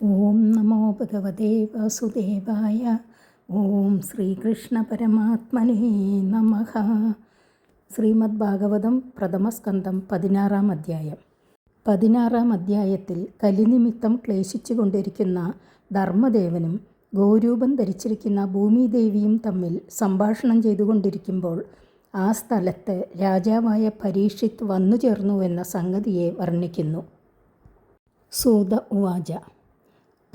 ഓം നമോ ഭഗവതേ വാസുദേവായ. ഓം ശ്രീകൃഷ്ണ പരമാത്മനേ നമ. ശ്രീമദ് ഭാഗവതം പ്രഥമസ്കന്ധം പതിനാറാം അധ്യായം. പതിനാറാം അധ്യായത്തിൽ കലിനിമിത്തം ക്ലേശിച്ചു കൊണ്ടിരിക്കുന്ന ധർമ്മദേവനും ഗോരൂപം ധരിച്ചിരിക്കുന്ന ഭൂമിദേവിയും തമ്മിൽ സംഭാഷണം ചെയ്തുകൊണ്ടിരിക്കുമ്പോൾ ആ സ്ഥലത്ത് രാജാവായ പരീക്ഷിത് വന്നു ചേർന്നു എന്ന സംഗതിയെ വർണിക്കുന്നു. സൂത ഉവാച.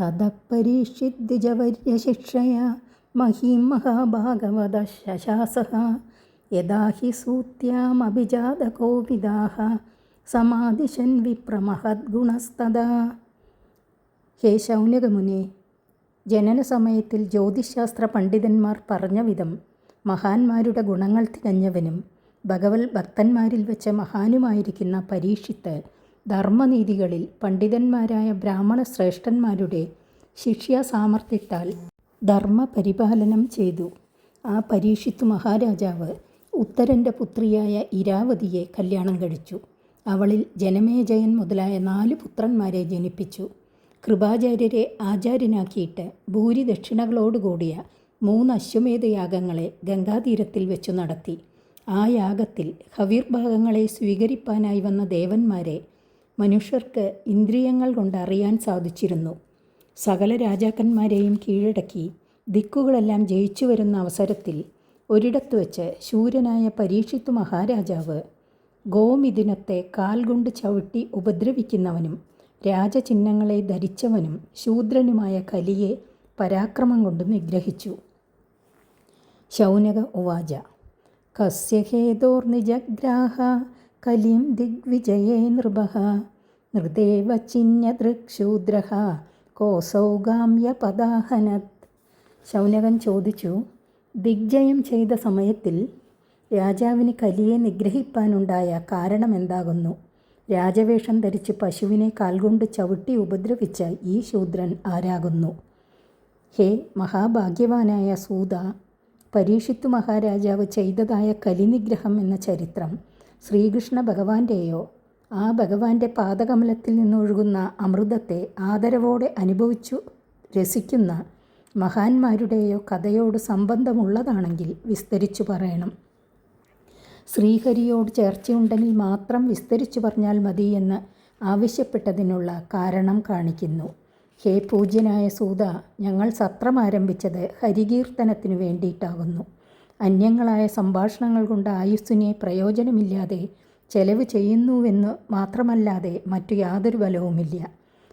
തതപരീക്ഷിദ്വിജവർയശിക്ഷയാ മഹീം മഹാഭാഗവത ശശാസഃ യഥാ ഹി സൂത്യാമഭിജാതകോപിതാः സമാദിശൻ വിപ്രമഹദ്ഗുണസ്തദാ. ഹേ ശൗനകമുനെ ജനനസമയത്തിൽ ജ്യോതിശാസ്ത്ര പണ്ഡിതന്മാർ പറഞ്ഞ വിധം മഹാന്മാരുടെ ഗുണങ്ങൾ തികഞ്ഞവനും ഭഗവത് ഭക്തന്മാരിൽ വെച്ച മഹാനുമായിരിക്കുന്ന പരീക്ഷിത്ത് ധർമ്മനീതികളിൽ പണ്ഡിതന്മാരായ ബ്രാഹ്മണ ശ്രേഷ്ഠന്മാരുടെ ശിഷ്യാസാമർത്ഥ്യത്താൽ ധർമ്മപരിപാലനം ചെയ്തു. ആ പരീക്ഷിത്തു മഹാരാജാവ് ഉത്തരന്റെ പുത്രിയായ ഇരാവതിയെ കല്യാണം കഴിച്ചു. അവളിൽ ജനമേജയൻ മുതലായ നാല് പുത്രന്മാരെ ജനിപ്പിച്ചു. കൃപാചാര്യരെ ആചാര്യനാക്കിയിട്ട് ഭൂരിദക്ഷിണകളോടുകൂടിയ മൂന്ന് അശ്വമേധയാഗങ്ങളെ ഗംഗാതീരത്തിൽ വെച്ചു നടത്തി. ആ യാഗത്തിൽ ഹവീർഭാഗങ്ങളെ സ്വീകരിപ്പാനായി വന്ന ദേവന്മാരെ മനുഷ്യർക്ക് ഇന്ദ്രിയങ്ങൾ കൊണ്ട് അറിയാൻ സാധിച്ചിരുന്നു. സകല രാജാക്കന്മാരെയും കീഴടക്കി ദിക്കുകളെല്ലാം ജയിച്ചു വരുന്ന അവസരത്തിൽ ഒരിടത്ത് വെച്ച് ശൂരനായ പരീക്ഷിത്തു മഹാരാജാവ് ഗോമിഥുനത്തെ കാൽ കൊണ്ട് ചവിട്ടി ഉപദ്രവിക്കുന്നവനും രാജചിഹ്നങ്ങളെ ധരിച്ചവനും ശൂദ്രനുമായ കലിയെ പരാക്രമം കൊണ്ട് നിഗ്രഹിച്ചു. ശൗനക ഉവാച. കസ്യ നിജഗ്രാഹ കലിം ദിഗ്വിജയേ നൃപ നൃദേവ ചിഹ്നദൃക്ഷൂദ്ര കോസൗഗാമ്യ പദാഹനത്. ശൗനകൻ ചോദിച്ചു ദിഗ്ജയം ചെയ്ത സമയത്തിൽ രാജാവിന് കലിയെ നിഗ്രഹിപ്പാനുണ്ടായ കാരണമെന്താകുന്നു? രാജവേഷം ധരിച്ച് പശുവിനെ കാൽകൊണ്ട് ചവിട്ടി ഉപദ്രവിച്ച ഈ ശൂദ്രൻ ആരാകുന്നു? ഹേ മഹാഭാഗ്യവാനായ സൂത പരീക്ഷിത്തു മഹാരാജാവ് ചെയ്തതായ കലിനിഗ്രഹം എന്ന ചരിത്രം ശ്രീകൃഷ്ണ ഭഗവാന്റെയോ? ആ ഭഗവാന്റെ പാദകമലത്തിൽ നിന്നൊഴുകുന്ന അമൃതത്തെ ആദരവോടെ അനുഭവിച്ചു രസിക്കുന്ന മഹാന്മാരുടെയോ കഥയോട് സംബന്ധമുള്ളതാണെങ്കിൽ വിസ്തരിച്ചു പറയണം. ശ്രീഹരിയോട് ചേർച്ചയുണ്ടെങ്കിൽ മാത്രം വിസ്തരിച്ചു പറഞ്ഞാൽ മതി എന്ന് ആവശ്യപ്പെട്ടതിനുള്ള കാരണം കാണിക്കുന്നു. ഹേ പൂജ്യനായ സൂത ഞങ്ങൾ സത്രം ആരംഭിച്ചത് ഹരികീർത്തനത്തിനു വേണ്ടിയിട്ടാകുന്നു. അന്യങ്ങളായ സംഭാഷണങ്ങൾ കൊണ്ട് ആയുസ്സിനെ പ്രയോജനമില്ലാതെ ചെലവ് ചെയ്യുന്നുവെന്ന് മാത്രമല്ലാതെ മറ്റു യാതൊരു ബലവുമില്ല.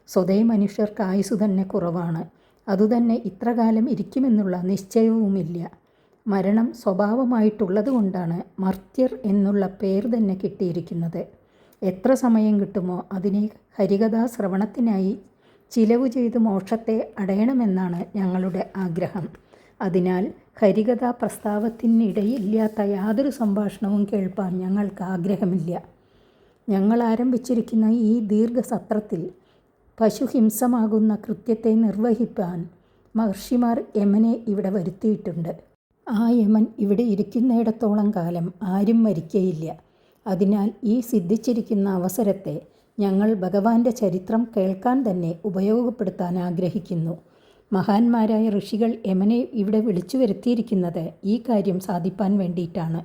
സ്വതേ മനുഷ്യർക്ക് ആയുസ് തന്നെ കുറവാണ്. അതുതന്നെ ഇത്രകാലം ഇരിക്കുമെന്നുള്ള നിശ്ചയവുമില്ല. മരണം സ്വഭാവമായിട്ടുള്ളതുകൊണ്ടാണ് മർത്യർ എന്നുള്ള പേര് തന്നെ കിട്ടിയിരിക്കുന്നത്. എത്ര സമയം കിട്ടുമോ അതിനെ ഹരികഥാ ശ്രവണത്തിനായി ചിലവ് ചെയ്ത് മോക്ഷത്തെ അടയണമെന്നാണ് ഞങ്ങളുടെ ആഗ്രഹം. അതിനാൽ ഹരികഥാ പ്രസ്താവത്തിനിടയില്ലാത്ത യാതൊരു സംഭാഷണവും കേൾപ്പാൻ ഞങ്ങൾക്ക് ആഗ്രഹമില്ല. ഞങ്ങൾ ആരംഭിച്ചിരിക്കുന്ന ഈ ദീർഘസത്രത്തിൽ പശുഹിംസമാകുന്ന കൃത്യത്തെ നിർവഹിപ്പാൻ മഹർഷിമാർ യമനെ ഇവിടെ വരുത്തിയിട്ടുണ്ട്. ആ യമൻ ഇവിടെ ഇരിക്കുന്നിടത്തോളം കാലം ആരും മരിക്കയില്ല. അതിനാൽ ഈ സിദ്ധിച്ചിരിക്കുന്ന അവസരത്തെ ഞങ്ങൾ ഭഗവാന്റെ ചരിത്രം കേൾക്കാൻ തന്നെ ഉപയോഗപ്പെടുത്താൻ ആഗ്രഹിക്കുന്നു. മഹാന്മാരായ ഋഷികൾ യമനെ ഇവിടെ വിളിച്ചു വരുത്തിയിരിക്കുന്നത് ഈ കാര്യം സാധിപ്പാൻ വേണ്ടിയിട്ടാണ്.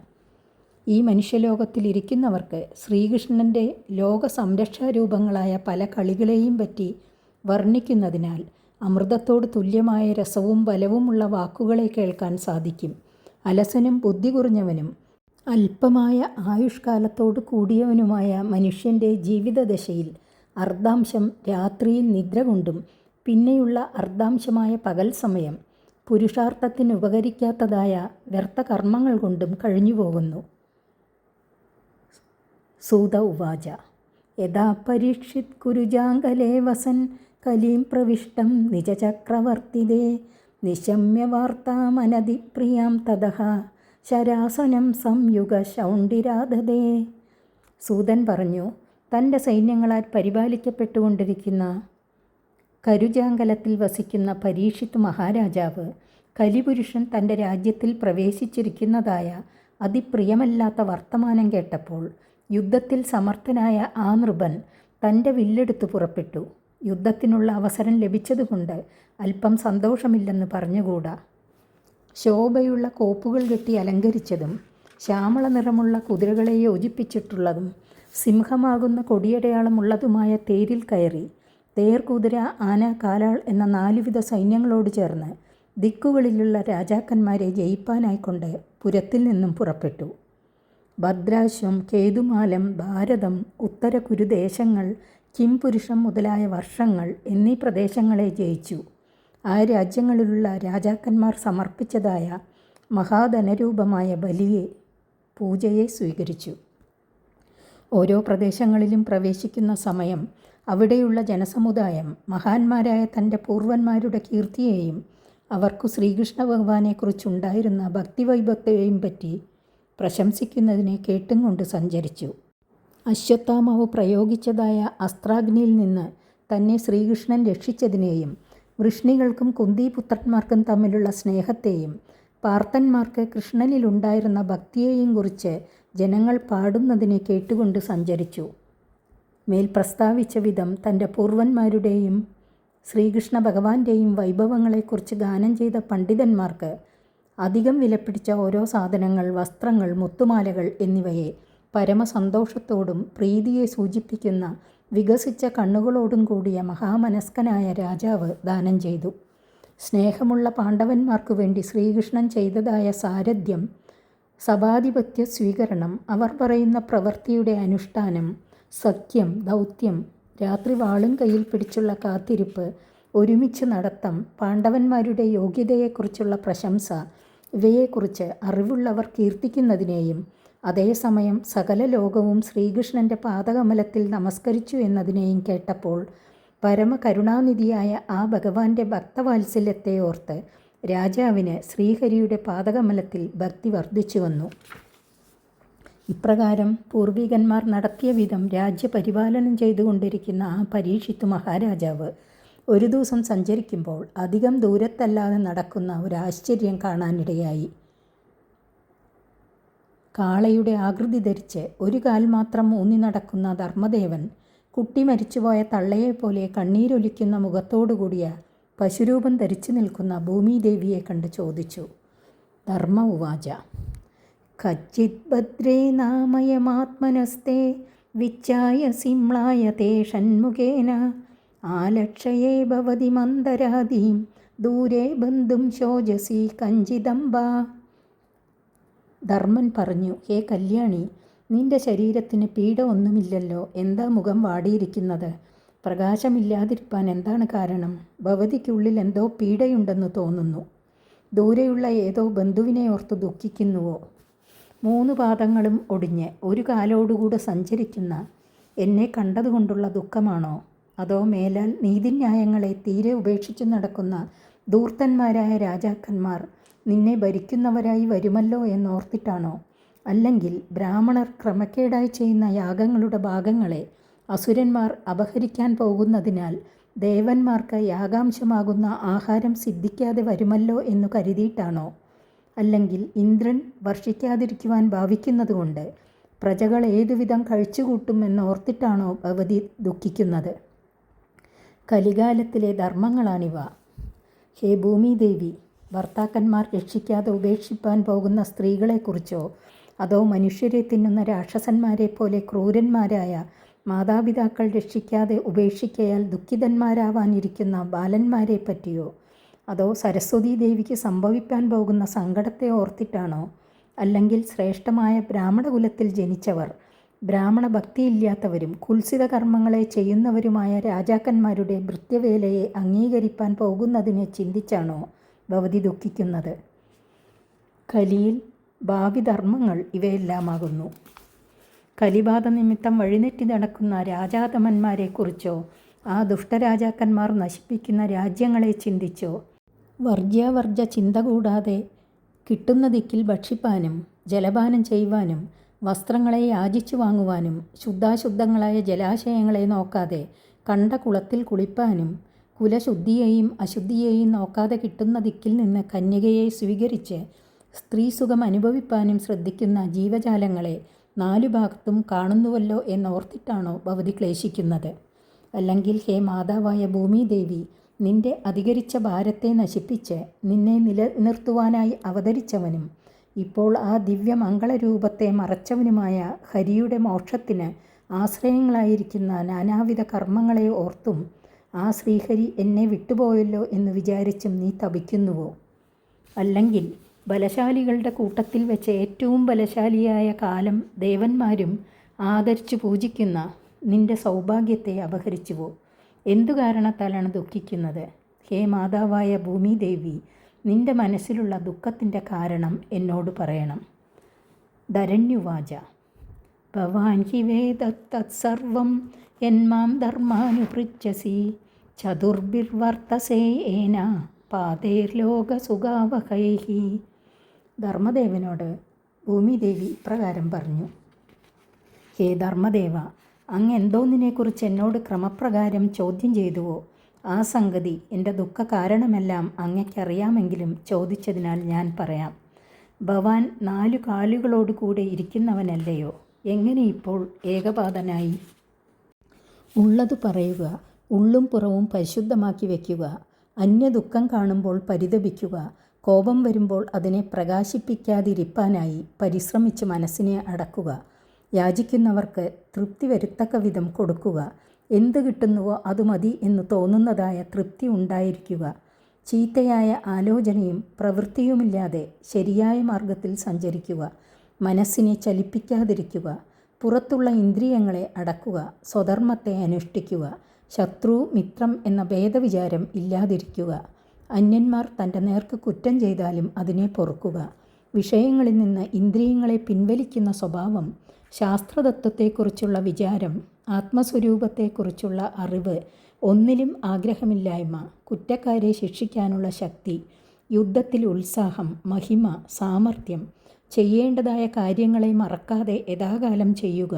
ഈ മനുഷ്യലോകത്തിലിരിക്കുന്നവർക്ക് ശ്രീകൃഷ്ണന്റെ ലോക സംരക്ഷാരൂപങ്ങളായ പല കളികളെയും പറ്റി വർണിക്കുന്നതിനാൽ അമൃതത്തോട് തുല്യമായ രസവും ബലവുമുള്ള വാക്കുകളെ കേൾക്കാൻ സാധിക്കും. അലസനും ബുദ്ധി കുറഞ്ഞവനും അല്പമായ ആയുഷ്കാലത്തോട് കൂടിയവനുമായ മനുഷ്യന്റെ ജീവിതദശയിൽ അർദ്ധാംശം രാത്രിയിൽ നിദ്ര കൊണ്ടും പിന്നെയുള്ള അർദ്ധാംശമായ പകൽ സമയം പുരുഷാർത്ഥത്തിന് ഉപകരിക്കാത്തതായ വ്യർത്ഥ കർമ്മങ്ങൾ കൊണ്ടും കഴിഞ്ഞുപോകുന്നു. സൂത ഉവാച. യഥാ പരീക്ഷിത് കുരുജാങ്കലേ വസൻ കലീം പ്രവിഷ്ടം നിജചക്രവർത്തിതേ. നിശമ്യ വാർത്താമനതിപ്രിയാം തഥ ശരാസനം സംയുഗ ശൗണ്ടിരാധതേ. സൂതൻ പറഞ്ഞു തന്റെ സൈന്യങ്ങളാൽ പരിപാലിക്കപ്പെട്ടുകൊണ്ടിരിക്കുന്ന കരുജാങ്കലത്തിൽ വസിക്കുന്ന പരീക്ഷിത് മഹാരാജാവ് കലിപുരുഷൻ തന്റെ രാജ്യത്തിൽ പ്രവേശിച്ചിരിക്കുന്നതായ അതിപ്രിയമല്ലാത്ത വർത്തമാനം കേട്ടപ്പോൾ യുദ്ധത്തിൽ സമർത്ഥനായ ആ നൃപൻ തന്റെ വില്ലെടുത്ത് പുറപ്പെട്ടു. യുദ്ധത്തിനുള്ള അവസരം ലഭിച്ചതുകൊണ്ട് അല്പം സന്തോഷമില്ലെന്ന് പറഞ്ഞുകൂടാ. ശോഭയുള്ള കോപ്പുകൾ കെട്ടി അലങ്കരിച്ചതും ശ്യാമള നിറമുള്ള കുതിരകളെ യോജിപ്പിച്ചിട്ടുള്ളതും സിംഹമാകുന്ന കൊടിയടയാളമുള്ളതുമായ തേരിൽ കയറി തേർ കുതിര ആന കാലാൾ എന്ന നാലുവിധ സൈന്യങ്ങളോട് ചേർന്ന് ദിക്കുകളിലുള്ള രാജാക്കന്മാരെ ജയിപ്പാനായിക്കൊണ്ട് പുരത്തിൽ നിന്നും പുറപ്പെട്ടു. ഭദ്രാശ്വം കേതുമാലം ഭാരതം ഉത്തര കുരുദേശങ്ങൾ കിംപുരുഷം മുതലായ വർഷങ്ങൾ എന്നീ പ്രദേശങ്ങളെ ജയിച്ചു. ആ രാജ്യങ്ങളിലുള്ള രാജാക്കന്മാർ സമർപ്പിച്ചതായ മഹാധനരൂപമായ ബലിയെ പൂജയെ സ്വീകരിച്ചു. ഓരോ പ്രദേശങ്ങളിലും പ്രവേശിക്കുന്ന സമയം അവിടെയുള്ള ജനസമുദായം മഹാന്മാരായ തന്റെ പൂർവന്മാരുടെ കീർത്തിയെയും അവർക്കു ശ്രീകൃഷ്ണ ഭഗവാനെക്കുറിച്ചുണ്ടായിരുന്ന ഭക്തിവൈഭവത്തെയും പറ്റി പ്രശംസിക്കുന്നതിനെ കേട്ടും കൊണ്ട് സഞ്ചരിച്ചു. അശ്വത്ഥാമാവ് പ്രയോഗിച്ചതായ അസ്ത്രാഗ്നിയിൽ നിന്ന് തന്നെ ശ്രീകൃഷ്ണൻ രക്ഷിച്ചതിനെയും വൃഷ്ണികൾക്കും കുന്തിപുത്രന്മാർക്കും തമ്മിലുള്ള സ്നേഹത്തെയും പാർത്തന്മാർക്ക് കൃഷ്ണനിലുണ്ടായിരുന്ന ഭക്തിയെയും കുറിച്ച് ജനങ്ങൾ പാടുന്നതിനെ കേട്ടുകൊണ്ട് സഞ്ചരിച്ചു. മേൽ പ്രസ്താവിച്ച വിധം തന്റെ പൂർവന്മാരുടെയും ശ്രീകൃഷ്ണ ഭഗവാന്റെയും വൈഭവങ്ങളെക്കുറിച്ച് ഗാനം ചെയ്ത പണ്ഡിതന്മാർക്ക് അധികം വിലപിടിച്ച ഓരോ സാധനങ്ങൾ വസ്ത്രങ്ങൾ മുത്തുമാലകൾ എന്നിവയെ പരമസന്തോഷത്തോടും പ്രീതിയെ സൂചിപ്പിക്കുന്ന വികസിച്ച കണ്ണുകളോടും കൂടിയ മഹാമനസ്കനായ രാജാവ് ദാനം ചെയ്തു. സ്നേഹമുള്ള പാണ്ഡവന്മാർക്കു വേണ്ടി ശ്രീകൃഷ്ണൻ ചെയ്തതായ സാരഥ്യം സഭാധിപത്യ സ്വീകരണം അവർ പറയുന്ന പ്രവൃത്തിയുടെ അനുഷ്ഠാനം സഖ്യം ദൗത്യം രാത്രി വാളും കയ്യിൽ പിടിച്ചുള്ള കാത്തിരിപ്പ് ഒരുമിച്ച് നടത്തം പാണ്ഡവന്മാരുടെ യോഗ്യതയെക്കുറിച്ചുള്ള പ്രശംസ ഇവയെക്കുറിച്ച് അറിവുള്ളവർ കീർത്തിക്കുന്നതിനെയും അതേസമയം സകല ലോകവും ശ്രീകൃഷ്ണന്റെ പാദകമലത്തിൽ നമസ്കരിച്ചു എന്നതിനെയും കേട്ടപ്പോൾ പരമകരുണാനിധിയായ ആ ഭഗവാന്റെ ഭക്തവാത്സല്യത്തെ ഓർത്ത് രാജാവിന് ശ്രീഹരിയുടെ പാദകമലത്തിൽ ഭക്തി വർദ്ധിച്ചു വന്നു. ഇപ്രകാരം പൂർവികന്മാർ നടത്തിയ വിധം രാജ്യപരിപാലനം ചെയ്തുകൊണ്ടിരിക്കുന്ന ആ പരീക്ഷിത്തു മഹാരാജാവ് ഒരു ദിവസം സഞ്ചരിക്കുമ്പോൾ അധികം ദൂരത്തല്ലാതെ നടക്കുന്ന ഒരു ആശ്ചര്യം കാണാനിടയായി. കാളയുടെ ആകൃതി ധരിച്ച് ഒരു കാൽ മാത്രം ഊന്നി നടക്കുന്ന ധർമ്മദേവൻ കുട്ടി മരിച്ചുപോയ തള്ളയെപ്പോലെ കണ്ണീരൊലിക്കുന്ന മുഖത്തോടുകൂടിയ പശുരൂപം ധരിച്ചു നിൽക്കുന്ന ഭൂമിദേവിയെ കണ്ട് ചോദിച്ചു ധർമ്മ ഉവാച കച്ചിത് ഭദ്രേ നാമയമാത്മനസ്തേ സിംളായ തേ ഷൺമുഖേന. ആലക്ഷയേ ഭവതി മന്ദരാദീം ദൂരെ ബന്ധും ശോചസി കഞ്ചിതംബ ധർമ്മൻ പറഞ്ഞു ഹേ കല്യാണി നിന്റെ ശരീരത്തിന് പീഡ ഒന്നുമില്ലല്ലോ എന്താ മുഖം വാടിയിരിക്കുന്നത്? പ്രകാശമില്ലാതിരിപ്പാൻ എന്താണ് കാരണം? ഭവതിക്കുള്ളിൽ എന്തോ പീഡയുണ്ടെന്ന് തോന്നുന്നു. ദൂരെയുള്ള ഏതോ ബന്ധുവിനെ ഓർത്ത് ദുഃഖിക്കുന്നുവോ? മൂന്ന് പാദങ്ങളും ഒടിഞ്ഞ് ഒരു കാലോടുകൂടെ സഞ്ചരിക്കുന്ന എന്നെ കണ്ടതുകൊണ്ടുള്ള ദുഃഖമാണോ? അതോ മേലാൽ നീതിന്യായങ്ങളെ തീരെ ഉപേക്ഷിച്ചു നടക്കുന്ന ധൂർത്തന്മാരായ രാജാക്കന്മാർ നിന്നെ ഭരിക്കുന്നവരായി വരുമല്ലോ എന്നോർത്തിട്ടാണോ? അല്ലെങ്കിൽ ബ്രാഹ്മണർ ക്രമക്കേടായി ചെയ്യുന്ന യാഗങ്ങളുടെ ഭാഗങ്ങളെ അസുരന്മാർ അപഹരിക്കാൻ പോകുന്നതിനാൽ ദേവന്മാർക്ക് യാഗാംശമാകുന്ന ആഹാരം സിദ്ധിക്കാതെ വരുമല്ലോ എന്നു കരുതിയിട്ടാണോ? അല്ലെങ്കിൽ ഇന്ദ്രൻ വർഷിക്കാതിരിക്കുവാൻ ഭാവിക്കുന്നതുകൊണ്ട് പ്രജകൾ ഏതുവിധം കഴിച്ചുകൂട്ടുമെന്നോർത്തിട്ടാണോ ഭഗവതി ദുഃഖിക്കുന്നത്? കലികാലത്തിലെ ധർമ്മങ്ങളാണിവ. ഹേ ഭൂമിദേവി ഭർത്താക്കന്മാർ രക്ഷിക്കാതെ ഉപേക്ഷിപ്പാൻ പോകുന്ന സ്ത്രീകളെക്കുറിച്ചോ അതോ മനുഷ്യരെ തിന്നുന്ന രാക്ഷസന്മാരെ പോലെ ക്രൂരന്മാരായ മാതാപിതാക്കൾ രക്ഷിക്കാതെ ഉപേക്ഷിക്കയാൽ ദുഃഖിതന്മാരാവാനിരിക്കുന്ന ബാലന്മാരെ പറ്റിയോ അതോ സരസ്വതി ദേവിക്ക് സംഭവിക്കാൻ പോകുന്ന സങ്കടത്തെ ഓർത്തിട്ടാണോ? അല്ലെങ്കിൽ ശ്രേഷ്ഠമായ ബ്രാഹ്മണകുലത്തിൽ ജനിച്ചവർ ബ്രാഹ്മണ ഭക്തിയില്ലാത്തവരും കുൽസിത കർമ്മങ്ങളെ ചെയ്യുന്നവരുമായ രാജാക്കന്മാരുടെ ഭൃത്യവേലയെ അംഗീകരിപ്പാൻ പോകുന്നതിനെ ചിന്തിച്ചാണോ ഭവതി ദുഃഖിക്കുന്നത്? കലിയിൽ ഭാവി ധർമ്മങ്ങൾ ഇവയെല്ലാമാകുന്നു. കലിബാധ നിമിത്തം വഴിനെറ്റി നടക്കുന്ന രാജാതമന്മാരെക്കുറിച്ചോ ആ ദുഷ്ടരാജാക്കന്മാർ നശിപ്പിക്കുന്ന രാജ്യങ്ങളെ ചിന്തിച്ചോ വർജ്യാവർജ ചിന്ത കൂടാതെ കിട്ടുന്ന ദിക്കിൽ ഭക്ഷിപ്പാനും ജലപാനം ചെയ്യുവാനും വസ്ത്രങ്ങളെ യാചിച്ചു വാങ്ങുവാനും ശുദ്ധാശുദ്ധങ്ങളായ ജലാശയങ്ങളെ നോക്കാതെ കണ്ട കുളത്തിൽ കുളിപ്പാനും കുലശുദ്ധിയെയും അശുദ്ധിയെയും നോക്കാതെ കിട്ടുന്ന ദിക്കിൽ നിന്ന് കന്യകയെ സ്വീകരിച്ച് സ്ത്രീസുഖം അനുഭവിപ്പാനും ശ്രദ്ധിക്കുന്ന ജീവജാലങ്ങളെ നാലു ഭാഗത്തും കാണുന്നുവല്ലോ എന്നോർത്തിട്ടാണോ ഭവതി ക്ലേശിക്കുന്നത്. അല്ലെങ്കിൽ ഹേ മാതാവായ ഭൂമിദേവി നിന്റെ അധികരിച്ച ഭാരത്തെ നശിപ്പിച്ച് നിന്നെ നിലനിർത്തുവാനായി അവതരിച്ചവനും ഇപ്പോൾ ആ ദിവ്യമംഗളരൂപത്തെ മറച്ചവനുമായ ഹരിയുടെ മോക്ഷത്തിന് ആശ്രയങ്ങളായിരിക്കുന്ന നാനാവിധ കർമ്മങ്ങളെ ഓർത്തും ആ ശ്രീഹരി എന്നെ വിട്ടുപോയല്ലോ എന്ന് വിചാരിച്ചും നീ തപിക്കുന്നുവോ? അല്ലെങ്കിൽ ബലശാലികളുടെ കൂട്ടത്തിൽ വെച്ച് ഏറ്റവും ബലശാലിയായ കാലം ദേവന്മാരും ആദരിച്ചു പൂജിക്കുന്ന നിന്റെ സൗഭാഗ്യത്തെ അപഹരിച്ചുവോ? എന്തു കാരണത്താലാണ് ദുഃഖിക്കുന്നത്? ഹേ മാതാവായ ഭൂമിദേവി നിന്റെ മനസ്സിലുള്ള ദുഃഖത്തിന്റെ കാരണം എന്നോട് പറയണം. ധരണ്യുവാച. ഭവാൻ ഹി വേദത്തത്സർവം എന്മാം ധർമാനുപൃച്ഛസി. ചതുർഭിർവർത്തസേ ഏന പാതേർലോകസുഖാവഹൈഹി. ധർമ്മദേവനോട് ഭൂമിദേവി ഇപ്രകാരം പറഞ്ഞു. ഹേ ധർമ്മദേവ അങ്ങ് എന്തോന്നിനെക്കുറിച്ച് എന്നോട് ക്രമപ്രകാരം ചോദ്യം ചെയ്തുവോ? ആ സംഗതി എന്റെ ദുഃഖ കാരണമെല്ലാം അങ്ങയ്ക്കറിയാമെങ്കിലും ചോദിച്ചതിനാൽ ഞാൻ പറയാം. ഭവാൻ നാലു കാലുകളോടുകൂടെ ഇരിക്കുന്നവനല്ലയോ? എങ്ങനെ ഇപ്പോൾ ഏകപാതനായി ഉള്ളത് പറയുക ഉള്ളും പുറവും പരിശുദ്ധമാക്കി വയ്ക്കുക അന്യ ദുഃഖം കാണുമ്പോൾ പരിതപിക്കുക കോപം വരുമ്പോൾ അതിനെ പ്രകാശിപ്പിക്കാതിരിപ്പാനായി പരിശ്രമിച്ച് മനസ്സിനെ അടക്കുക യാചിക്കുന്നവർക്ക് തൃപ്തി വരുത്തക്ക വിധം കൊടുക്കുക. എന്ത് കിട്ടുന്നുവോ അത് മതി എന്ന് തോന്നുന്നതായ തൃപ്തി ഉണ്ടായിരിക്കുക. ചീത്തയായ ആലോചനയും പ്രവൃത്തിയുമില്ലാതെ ശരിയായ മാർഗത്തിൽ സഞ്ചരിക്കുക. മനസ്സിനെ ചലിപ്പിക്കാതിരിക്കുക. പുറത്തുള്ള ഇന്ദ്രിയങ്ങളെ അടക്കുക. സ്വധർമ്മത്തെ അനുഷ്ഠിക്കുക. ശത്രു മിത്രം എന്ന ഭേദവിചാരം ഇല്ലാതിരിക്കുക. അന്യന്മാർ തന്റെ നേർക്ക് കുറ്റം ചെയ്താലും അതിനെ പൊറുക്കുക. വിഷയങ്ങളിൽ നിന്ന് ഇന്ദ്രിയങ്ങളെ പിൻവലിക്കുന്ന സ്വഭാവം ശാസ്ത്രതത്വത്തെക്കുറിച്ചുള്ള വിചാരം ആത്മസ്വരൂപത്തെക്കുറിച്ചുള്ള അറിവ് ഒന്നിലും ആഗ്രഹമില്ലായ്മ കുറ്റക്കാരെ ശിക്ഷിക്കാനുള്ള ശക്തി യുദ്ധത്തിൽ ഉത്സാഹം മഹിമ സാമർഥ്യം ചെയ്യേണ്ടതായ കാര്യങ്ങളെ മറക്കാതെ യഥാകാലം ചെയ്യുക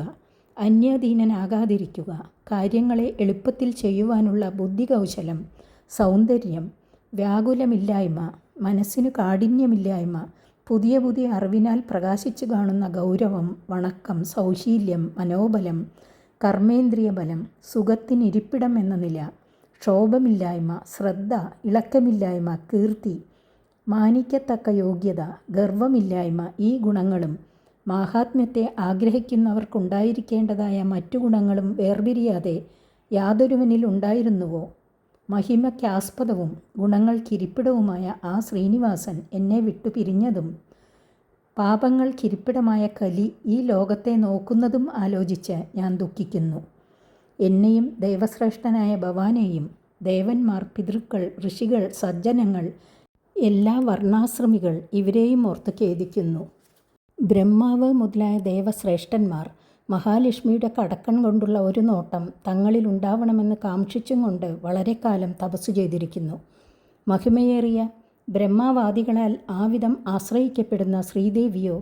അന്യാധീനനാകാതിരിക്കുക കാര്യങ്ങളെ എളുപ്പത്തിൽ ചെയ്യുവാനുള്ള ബുദ്ധികൗശലം സൗന്ദര്യം വ്യാകുലമില്ലായ്മ മനസ്സിനു കാഠിന്യമില്ലായ്മ പുതിയ പുതിയ അറിവിനാൽ പ്രകാശിച്ചു കാണുന്ന ഗൗരവം വണക്കം സൗശീല്യം മനോബലം കർമ്മേന്ദ്രിയ ബലം സുഖത്തിനിരിപ്പിടം എന്ന നില ക്ഷോഭമില്ലായ്മ ശ്രദ്ധ ഇളക്കമില്ലായ്മ കീർത്തി മാനിക്കത്തക്ക യോഗ്യത ഗർവമില്ലായ്മ ഈ ഗുണങ്ങളും മാഹാത്മ്യത്തെ ആഗ്രഹിക്കുന്നവർക്കുണ്ടായിരിക്കേണ്ടതായ മറ്റു ഗുണങ്ങളും വേർപിരിയാതെ യാതൊരുവനിൽ ഉണ്ടായിരുന്നുവോ? മഹിമയ്ക്കാസ്പദവും ഗുണങ്ങൾക്കിരിപ്പിടവുമായ ആ ശ്രീനിവാസൻ എന്നെ വിട്ടു പിരിഞ്ഞതും പാപങ്ങൾക്കിരിപ്പിടമായ കലി ഈ ലോകത്തെ നോക്കുന്നതും ആലോചിച്ച് ഞാൻ ദുഃഖിക്കുന്നു. എന്നെയും ദൈവശ്രേഷ്ഠനായ ഭവാനെയും ദേവന്മാർ പിതൃക്കൾ ഋഷികൾ സജ്ജനങ്ങൾ എല്ലാ വർണാശ്രമികൾ ഇവരെയും ഓർത്ത് ഖേദിക്കുന്നു. ബ്രഹ്മാവ് മുതലായ ദേവശ്രേഷ്ഠന്മാർ മഹാലക്ഷ്മിയുടെ കടക്കൺ കൊണ്ടുള്ള ഒരു നോട്ടം തങ്ങളിൽ ഉണ്ടാവണമെന്ന് കാക്ഷിച്ചും കൊണ്ട് കാലം തപസ്സു ചെയ്തിരിക്കുന്നു. മഹിമയേറിയ ബ്രഹ്മാവാദികളാൽ ആവിധം ആശ്രയിക്കപ്പെടുന്ന ശ്രീദേവിയോ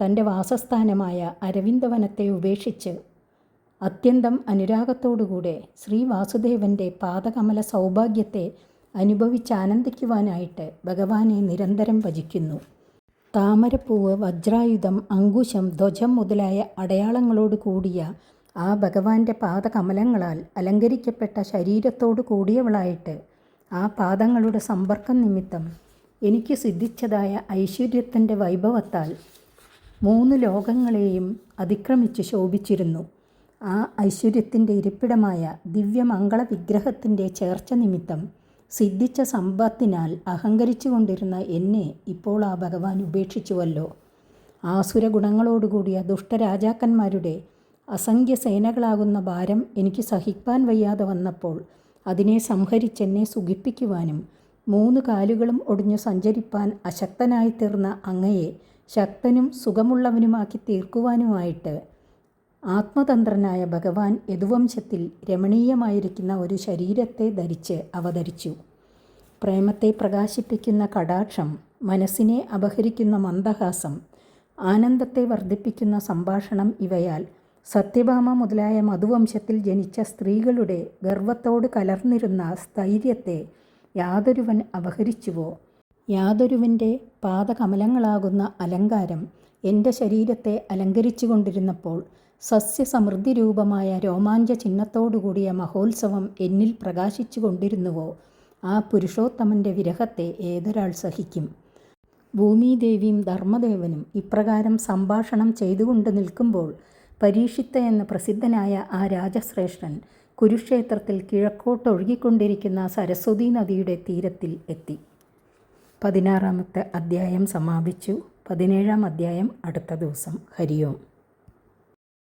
തന്റെ വാസസ്ഥാനമായ അരവിന്ദവനത്തെ ഉപേക്ഷിച്ച് അത്യന്തം അനുരാഗത്തോടുകൂടെ ശ്രീ വാസുദേവന്റെ പാദകമല സൗഭാഗ്യത്തെ അനുഭവിച്ചാനന്ദിക്കുവാനായിട്ട് ഭഗവാനെ നിരന്തരം ഭജിക്കുന്നു. താമരപ്പൂവ് വജ്രായുധം അങ്കുശം ധ്വജം മുതലായ അടയാളങ്ങളോട് കൂടിയ ആ ഭഗവാന്റെ പാദകമലങ്ങളാൽ അലങ്കരിക്കപ്പെട്ട ശരീരത്തോടു കൂടിയവളായിട്ട് ആ പാദങ്ങളുടെ സമ്പർക്കം നിമിത്തം എനിക്ക് സിദ്ധിച്ചതായ ഐശ്വര്യത്തിന്റെ വൈഭവത്താൽ മൂന്ന് ലോകങ്ങളെയും അതിക്രമിച്ച് ശോഭിച്ചിരുന്നു. ആ ഐശ്വര്യത്തിന്റെ ഇരിപ്പിടമായ ദിവ്യമംഗള വിഗ്രഹത്തിന്റെ ചേർച്ച നിമിത്തം സിദ്ധിച്ച സമ്പത്തിനാൽ അഹങ്കരിച്ചു കൊണ്ടിരുന്ന എന്നെ ഇപ്പോൾ ആ ഭഗവാൻ ഉപേക്ഷിച്ചുവല്ലോ. ആസുര ഗുണങ്ങളോടുകൂടിയ ദുഷ്ടരാജാക്കന്മാരുടെ അസംഖ്യ സേനകളാകുന്ന ഭാരം എനിക്ക് സഹിക്കാൻ വയ്യാതെ വന്നപ്പോൾ അതിനെ സംഹരിച്ചെന്നെ സുഖിപ്പിക്കുവാനും മൂന്ന് കാലുകളും ഒടിഞ്ഞു സഞ്ചരിപ്പാൻ അശക്തനായി തീർന്ന അങ്ങയെ ശക്തനും സുഖമുള്ളവനുമാക്കി തീർക്കുവാനുമായിട്ട് ആത്മതന്ത്രനായ ഭഗവാൻ യദുവംശത്തിൽ രമണീയമായിരിക്കുന്ന ഒരു ശരീരത്തെ ധരിച്ച് അവതരിച്ചു. പ്രേമത്തെ പ്രകാശിപ്പിക്കുന്ന കടാക്ഷം മനസ്സിനെ അപഹരിക്കുന്ന മന്ദഹാസം ആനന്ദത്തെ വർദ്ധിപ്പിക്കുന്ന സംഭാഷണം ഇവയാൽ സത്യഭാമ മുതലായ മധുവംശത്തിൽ ജനിച്ച സ്ത്രീകളുടെ ഗർവത്തോട് കലർന്നിരുന്ന സ്ഥൈര്യത്തെ യാതൊരുവൻ അപഹരിച്ചുവോ? യാതൊരുവിന്റെ പാദകമലങ്ങളാകുന്ന അലങ്കാരം എന്റെ ശരീരത്തെ അലങ്കരിച്ചു കൊണ്ടിരുന്നപ്പോൾ സസ്യസമൃദ്ധി രൂപമായ രോമാഞ്ച ചിഹ്നത്തോടുകൂടിയ മഹോത്സവം എന്നിൽ പ്രകാശിച്ചു കൊണ്ടിരുന്നുവോ ആ പുരുഷോത്തമന്റെ വിരഹത്തെ ഏതൊരാൾ സഹിക്കും? ഭൂമിദേവിയും ധർമ്മദേവനും ഇപ്രകാരം സംഭാഷണം ചെയ്തുകൊണ്ട് നിൽക്കുമ്പോൾ പരീക്ഷിത്ത എന്ന പ്രസിദ്ധനായ ആ രാജശ്രേഷ്ഠൻ കുരുക്ഷേത്രത്തിൽ കിഴക്കോട്ടൊഴുകിക്കൊണ്ടിരിക്കുന്ന സരസ്വതി നദിയുടെ തീരത്തിൽ എത്തി. പതിനാറാമത്തെ അധ്യായം സമാപിച്ചു. പതിനേഴാം അധ്യായം അടുത്ത ദിവസം. ഹരിയോം.